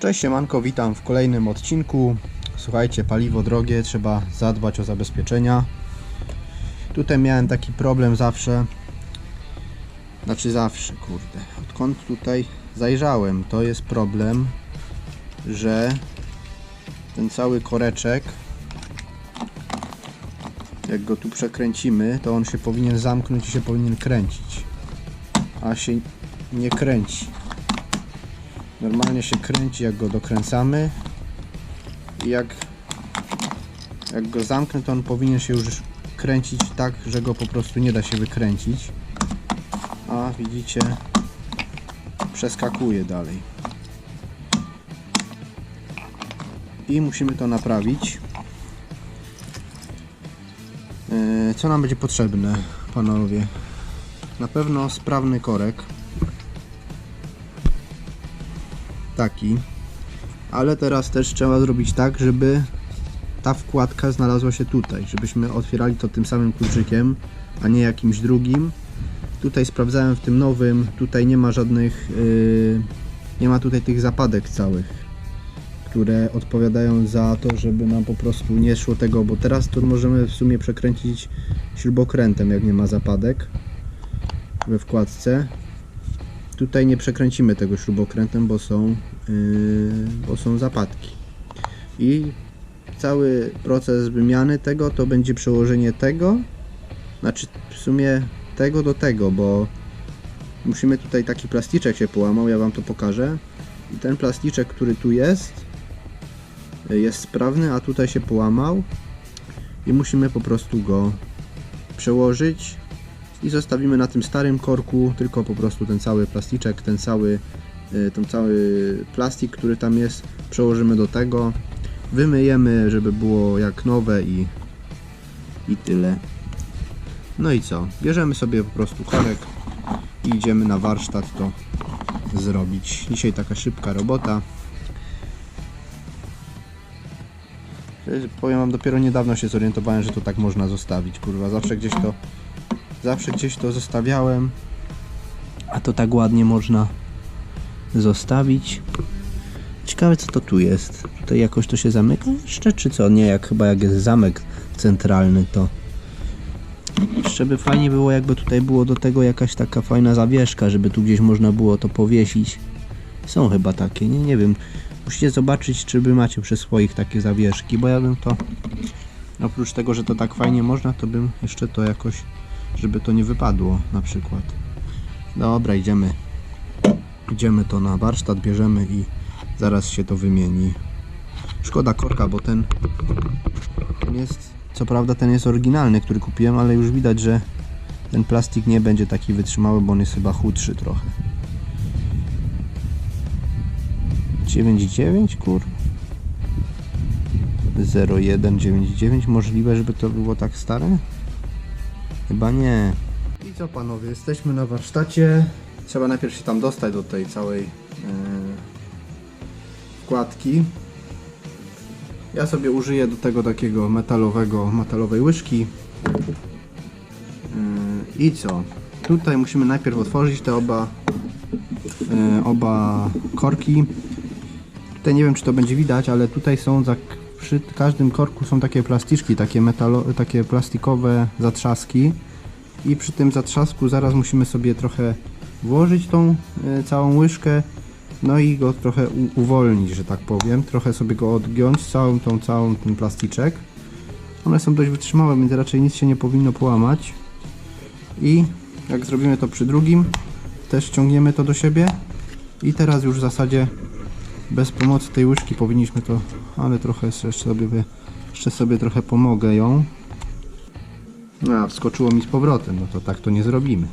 Cześć siemanko, witam w kolejnym odcinku. Słuchajcie, paliwo drogie, trzeba zadbać o zabezpieczenia. Tutaj miałem taki problem zawsze. Znaczy zawsze, kurde. Odkąd tutaj zajrzałem, to jest problem, że ten cały koreczek jak go tu przekręcimy, to on się powinien zamknąć i się powinien kręcić. A się nie kręci. Normalnie się kręci jak go dokręcamy. I jak, jak go zamknę to on powinien się już kręcić tak, że go po prostu nie da się wykręcić. A widzicie przeskakuje dalej. I musimy to naprawić. Yy, co nam będzie potrzebne panowie? Na pewno sprawny korek taki ale teraz też trzeba zrobić tak, żeby ta wkładka znalazła się tutaj, żebyśmy otwierali to tym samym kluczykiem, a nie jakimś drugim. Tutaj sprawdzałem w tym nowym, tutaj nie ma żadnych, yy, nie ma tutaj tych zapadek całych, które odpowiadają za to, żeby nam po prostu nie szło tego, bo teraz to możemy w sumie przekręcić śrubokrętem, jak nie ma zapadek we wkładce. Tutaj nie przekręcimy tego śrubokrętem, bo są, yy, bo są zapadki. I cały proces wymiany tego to będzie przełożenie tego, znaczy w sumie tego do tego, bo musimy tutaj taki plasticzek się połamał, ja Wam to pokażę. I ten plasticzek, który tu jest, jest sprawny, a tutaj się połamał i musimy po prostu go przełożyć i zostawimy na tym starym korku tylko po prostu ten cały plasticzek, ten cały, y, ten cały plastik, który tam jest, przełożymy do tego, wymyjemy, żeby było jak nowe i, i tyle. No i co? Bierzemy sobie po prostu korek i idziemy na warsztat to zrobić. Dzisiaj taka szybka robota. Powiem wam, dopiero niedawno się zorientowałem, że to tak można zostawić, kurwa. Zawsze gdzieś to zawsze gdzieś to zostawiałem, a to tak ładnie można zostawić. Ciekawe co to tu jest. Tutaj jakoś to się zamyka jeszcze, czy co? Nie, jak chyba jak jest zamek centralny, to jeszcze by fajnie było, jakby tutaj było do tego jakaś taka fajna zawieszka, żeby tu gdzieś można było to powiesić. Są chyba takie, nie, nie wiem. Musicie zobaczyć, czy wy macie przy swoich takie zawieszki, bo ja bym to oprócz tego, że to tak fajnie można, to bym jeszcze to jakoś, żeby to nie wypadło na przykład. Dobra, idziemy. Idziemy to na warsztat, bierzemy i zaraz się to wymieni. Szkoda korka, bo ten, jest, co prawda ten jest oryginalny, który kupiłem, ale już widać, że ten plastik nie będzie taki wytrzymały, bo on jest chyba chudszy trochę. 9,9 kur 0199 możliwe, żeby to było tak stare? Chyba nie. I co panowie, jesteśmy na warsztacie. Trzeba najpierw się tam dostać do tej całej yy, wkładki. Ja sobie użyję do tego takiego metalowego, metalowej łyżki. Yy, I co? Tutaj musimy najpierw otworzyć te oba, yy, oba korki. Tutaj nie wiem czy to będzie widać, ale tutaj są przy każdym korku są takie plasticzki, takie, metalo, takie plastikowe zatrzaski. I przy tym zatrzasku zaraz musimy sobie trochę włożyć tą y, całą łyżkę no i go trochę u- uwolnić, że tak powiem. Trochę sobie go odgiąć, całą tą, całą ten plasticzek. One są dość wytrzymałe, więc raczej nic się nie powinno połamać. I jak zrobimy to przy drugim, też ściągniemy to do siebie. I teraz już w zasadzie bez pomocy tej łyżki powinniśmy to, ale trochę jeszcze sobie, jeszcze sobie trochę pomogę ją. No, a wskoczyło mi z powrotem, no to tak to nie zrobimy.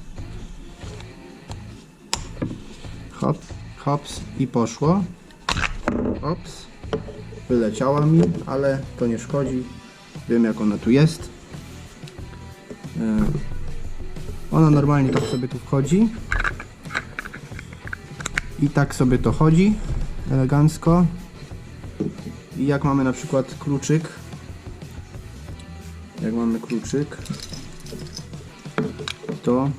Hop, hops i poszło. Ops, wyleciała mi, ale to nie szkodzi. Wiem jak ona tu jest. E, Ona normalnie tak sobie tu wchodzi. I tak sobie to chodzi elegancko. I jak mamy na przykład kluczyk, jak mamy kluczyk, to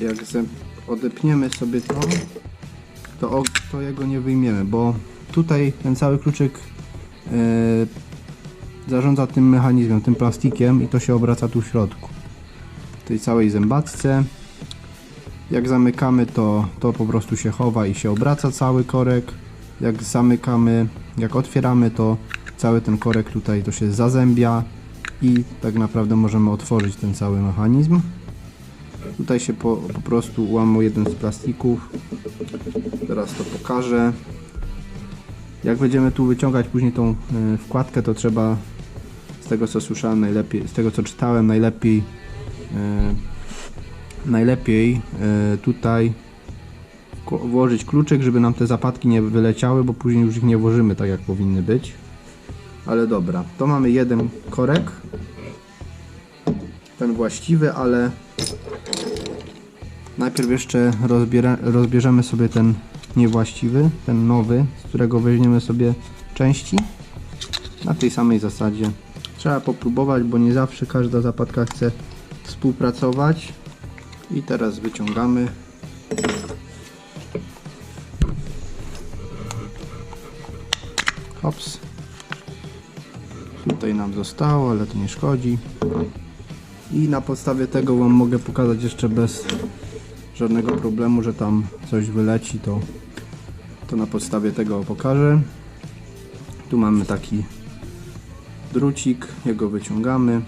jak odepniemy sobie to, to, o, to jego nie wyjmiemy, bo tutaj ten cały kluczyk e, zarządza tym mechanizmem, tym plastikiem i to się obraca tu w środku. W tej całej zębatce. Jak zamykamy to, to po prostu się chowa i się obraca cały korek. Jak zamykamy, jak otwieramy to cały ten korek tutaj to się zazębia i tak naprawdę możemy otworzyć ten cały mechanizm. Tutaj się po, po prostu ułamał jeden z plastików. Teraz to pokażę. Jak będziemy tu wyciągać później tą y, wkładkę, to trzeba z tego co słyszałem najlepiej, z tego co czytałem najlepiej y, najlepiej y, tutaj włożyć kluczyk, żeby nam te zapadki nie wyleciały, bo później już ich nie włożymy tak jak powinny być. Ale dobra, to mamy jeden korek. Ten właściwy, ale najpierw jeszcze rozbierzemy sobie ten niewłaściwy, ten nowy, z którego weźmiemy sobie części. Na tej samej zasadzie. Trzeba popróbować, bo nie zawsze każda zapadka chce współpracować. I teraz wyciągamy. Hops. Tutaj nam zostało, ale to nie szkodzi. I na podstawie tego Wam mogę pokazać jeszcze bez żadnego problemu, że tam coś wyleci, to, to na podstawie tego pokażę. Tu mamy taki drucik, jego wyciągamy.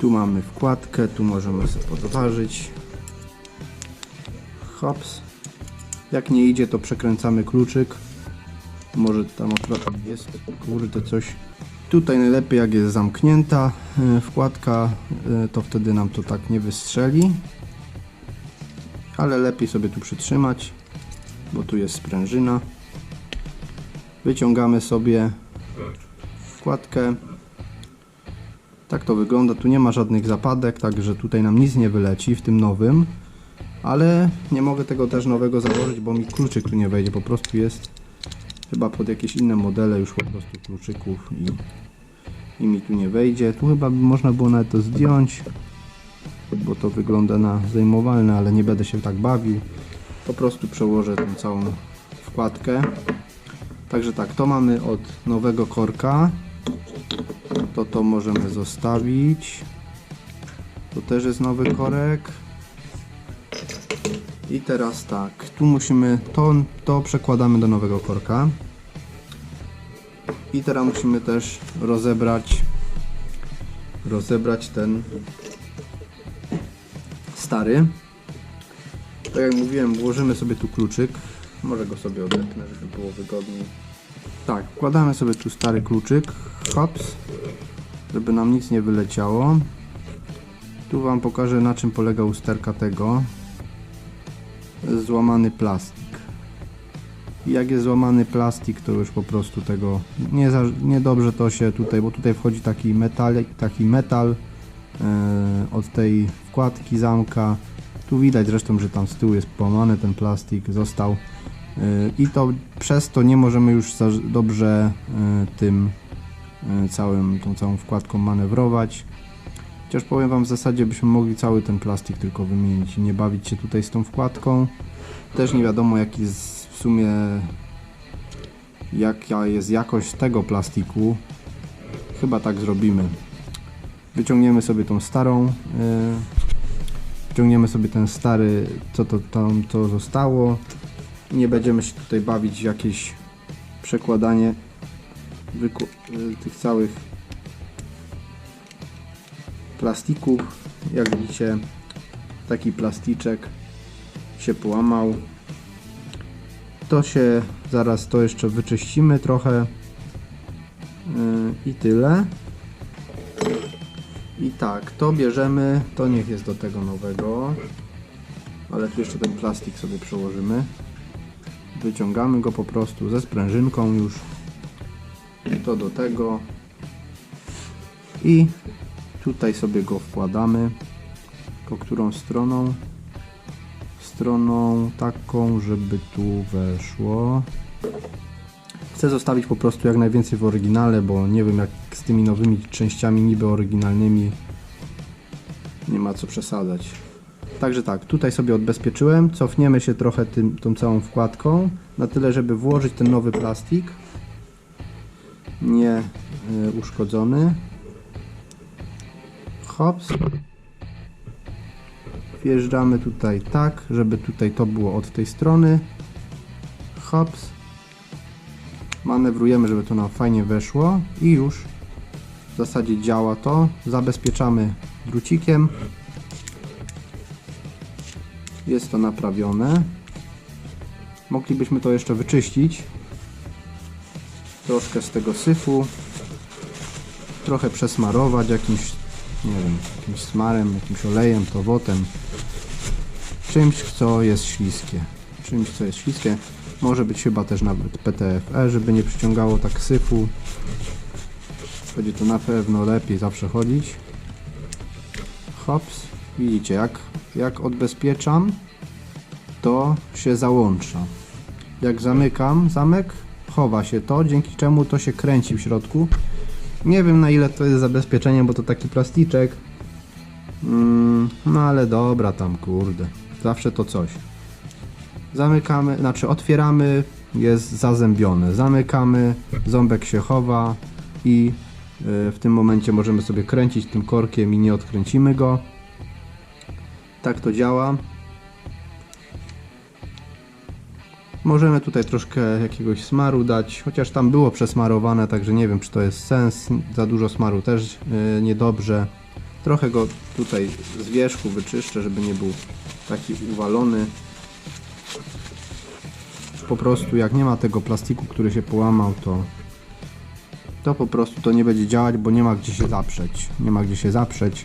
Tu mamy wkładkę, tu możemy sobie podważyć. Hops. Jak nie idzie, to przekręcamy kluczyk. Może tam akurat jest, kurde, coś. Tutaj najlepiej jak jest zamknięta e, wkładka, e, to wtedy nam to tak nie wystrzeli. Ale lepiej sobie tu przytrzymać, bo tu jest sprężyna. Wyciągamy sobie wkładkę. Tak to wygląda, tu nie ma żadnych zapadek, także tutaj nam nic nie wyleci w tym nowym. Ale nie mogę tego też nowego założyć, bo mi kluczyk tu nie wejdzie, po prostu jest chyba pod jakieś inne modele już po prostu kluczyków i, i mi tu nie wejdzie. Tu chyba można było nawet to zdjąć, bo to wygląda na zajmowalne, ale nie będę się tak bawił. Po prostu przełożę tą całą wkładkę. Także tak, to mamy od nowego korka. To to możemy zostawić. To też jest nowy korek. I teraz tak, tu musimy, to, to przekładamy do nowego korka. I teraz musimy też rozebrać, rozebrać ten stary. Tak jak mówiłem, włożymy sobie tu kluczyk. Może go sobie odetnę, żeby było wygodniej. Tak, wkładamy sobie tu stary kluczyk. Hops. Żeby nam nic nie wyleciało. Tu Wam pokażę na czym polega usterka tego złamany plastik. Jak jest złamany plastik, to już po prostu tego nie, za, dobrze to się tutaj, bo tutaj wchodzi taki metal, taki metal e, od tej wkładki zamka. Tu widać zresztą, że tam z tyłu jest połamany ten plastik, został. E, I to przez to nie możemy już dobrze e, tym całym, tą całą wkładką manewrować. Chociaż powiem Wam w zasadzie byśmy mogli cały ten plastik tylko wymienić i nie bawić się tutaj z tą wkładką. Też nie wiadomo jaki jest w sumie jaka jest jakość tego plastiku. Chyba tak zrobimy. Wyciągniemy sobie tą starą. Yy, wyciągniemy sobie ten stary, co to tam to zostało. Nie będziemy się tutaj bawić jakieś przekładanie tych całych plastików. Jak widzicie, taki plasticzek się połamał. To się zaraz to jeszcze wyczyścimy trochę yy, i tyle. I tak, to bierzemy, to niech jest do tego nowego, ale tu jeszcze ten plastik sobie przełożymy. Wyciągamy go po prostu ze sprężynką już. To do tego. I Tutaj sobie go wkładamy. Po którą stroną? Stroną taką, żeby tu weszło. Chcę zostawić po prostu jak najwięcej w oryginale, bo nie wiem jak z tymi nowymi częściami niby oryginalnymi nie ma co przesadzać. Także tak, tutaj sobie odbezpieczyłem, cofniemy się trochę tym, tą całą wkładką, na tyle, żeby włożyć ten nowy plastik, nie y, uszkodzony. Hops. Wjeżdżamy tutaj tak, żeby tutaj to było od tej strony. Hops. Manewrujemy, żeby to nam fajnie weszło i już w zasadzie działa to. Zabezpieczamy drucikiem. Jest to naprawione. Moglibyśmy to jeszcze wyczyścić. Troszkę z tego syfu. Trochę przesmarować jakimś, nie wiem, jakimś smarem, jakimś olejem, towotem. Czymś, co jest śliskie. Czymś, co jest śliskie. Może być chyba też nawet PTFE, żeby nie przyciągało tak syfu. Będzie to na pewno lepiej zawsze chodzić. Hops. Widzicie, jak, jak odbezpieczam, to się załącza. Jak zamykam zamek, chowa się to, dzięki czemu to się kręci w środku. Nie wiem na ile to jest zabezpieczenie, bo to taki plasticzek. Mm, no ale dobra tam, kurde. Zawsze to coś. Zamykamy, znaczy otwieramy, jest zazębione. Zamykamy, ząbek się chowa i y, w tym momencie możemy sobie kręcić tym korkiem i nie odkręcimy go. Tak to działa. Możemy tutaj troszkę jakiegoś smaru dać, chociaż tam było przesmarowane, także nie wiem czy to jest sens. Za dużo smaru też yy, niedobrze. Trochę go tutaj z wierzchu wyczyszczę, żeby nie był taki uwalony. Po prostu jak nie ma tego plastiku, który się połamał, to to po prostu to nie będzie działać, bo nie ma gdzie się zaprzeć. Nie ma gdzie się zaprzeć.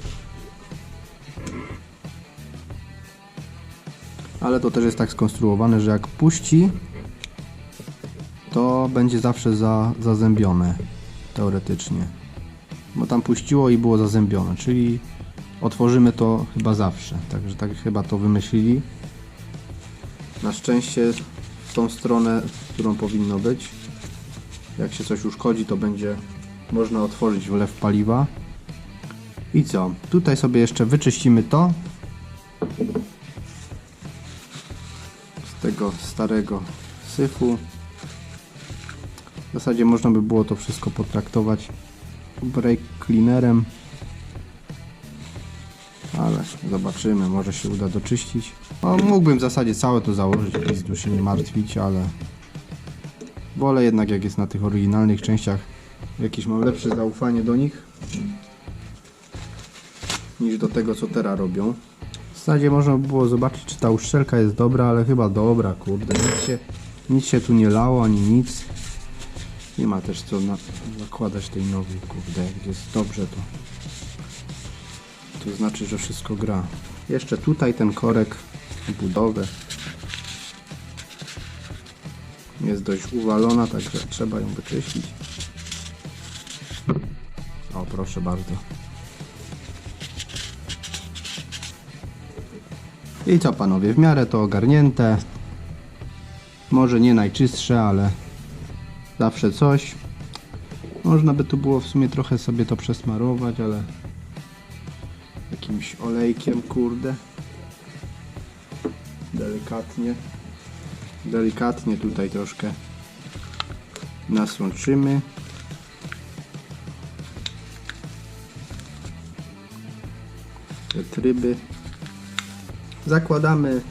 Ale to też jest tak skonstruowane, że jak puści, to będzie zawsze za, zazębione, teoretycznie. Bo tam puściło i było zazębione, czyli otworzymy to chyba zawsze. Także tak chyba to wymyślili. Na szczęście w tą stronę, którą powinno być. Jak się coś uszkodzi, to będzie można otworzyć wlew paliwa. I co? Tutaj sobie jeszcze wyczyścimy to, starego syfu. W zasadzie można by było to wszystko potraktować brake cleanerem. Ale zobaczymy, może się uda doczyścić. No, mógłbym w zasadzie całe to założyć, pizdu się nie martwić, ale wolę jednak jak jest na tych oryginalnych częściach jakieś mam lepsze zaufanie do nich niż do tego co teraz robią. Zasadzie można by było zobaczyć, czy ta uszczelka jest dobra, ale chyba dobra, kurde. Nic się, nic się tu nie lało, ani nic. Nie ma też co na, nakładać tej nowej, kurde. Jak jest dobrze, to to znaczy, że wszystko gra. Jeszcze tutaj ten korek budowy jest dość uwalona, także trzeba ją wyczyścić. O, proszę bardzo. I co panowie, w miarę to ogarnięte. Może nie najczystsze, ale zawsze coś. Można by tu było w sumie trochę sobie to przesmarować, ale jakimś olejkiem, kurde. Delikatnie. Delikatnie tutaj troszkę nasłączymy. Te tryby. Zakładamy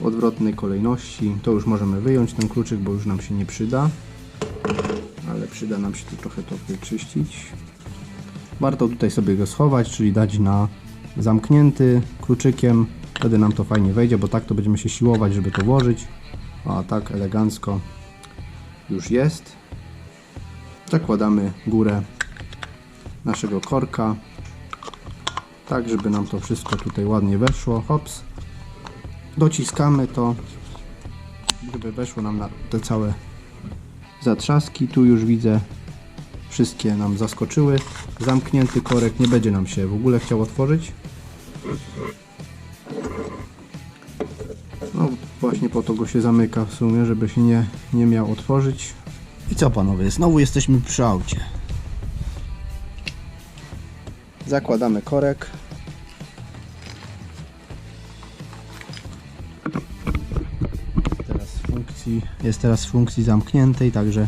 w odwrotnej kolejności. To już możemy wyjąć ten kluczyk, bo już nam się nie przyda. Ale przyda nam się tu trochę to wyczyścić. Warto tutaj sobie go schować, czyli dać na zamknięty kluczykiem. Wtedy nam to fajnie wejdzie, bo tak to będziemy się siłować, żeby to włożyć. A tak elegancko już jest. Zakładamy górę naszego korka tak żeby nam to wszystko tutaj ładnie weszło. Hops. Dociskamy to żeby weszło nam na te całe zatrzaski. Tu już widzę wszystkie nam zaskoczyły. Zamknięty korek nie będzie nam się w ogóle chciał otworzyć. No właśnie po to go się zamyka w sumie żeby się nie, nie miał otworzyć. I co panowie znowu jesteśmy przy aucie Zakładamy korek. Teraz funkcji, jest teraz w funkcji zamkniętej, także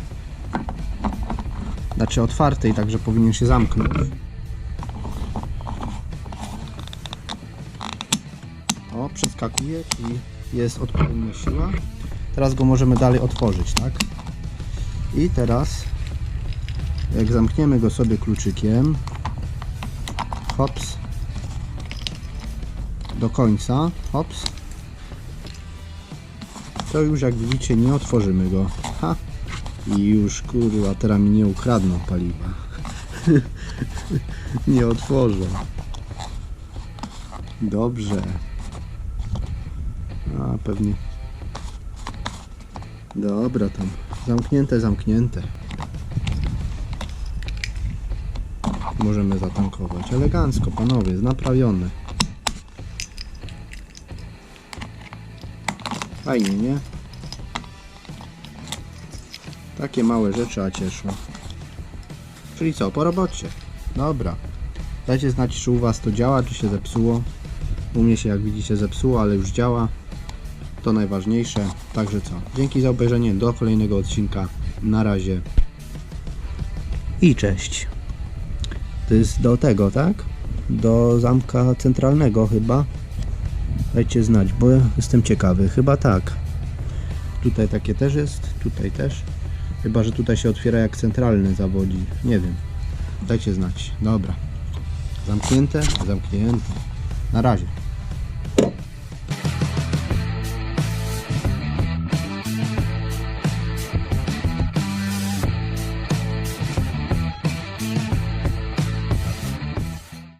znaczy otwartej, także powinien się zamknąć. O, przeskakuje i jest odpowiednia siła. Teraz go możemy dalej otworzyć, tak? I teraz jak zamkniemy go sobie kluczykiem, hops. Do końca, hops. To już jak widzicie nie otworzymy go. Ha. I już kurwa teraz mi nie ukradną paliwa. Nie otworzę. Dobrze. A pewnie. Dobra tam. Zamknięte zamknięte możemy zatankować elegancko panowie naprawione Fajnie, nie? Takie małe rzeczy, a cieszą. Czyli co, po robocie. Dobra. Dajcie znać, czy u Was to działa, czy się zepsuło. U mnie się, jak widzicie, zepsuło, ale już działa. To najważniejsze. Także co, dzięki za obejrzenie. Do kolejnego odcinka. Na razie. I cześć. To jest do tego, tak? Do zamka centralnego chyba. Dajcie znać, bo jestem ciekawy. Chyba tak. Tutaj takie też jest, tutaj też. Chyba, że tutaj się otwiera jak centralny zawodzi. Nie wiem. Dajcie znać. Dobra. Zamknięte? Zamknięte. Na razie.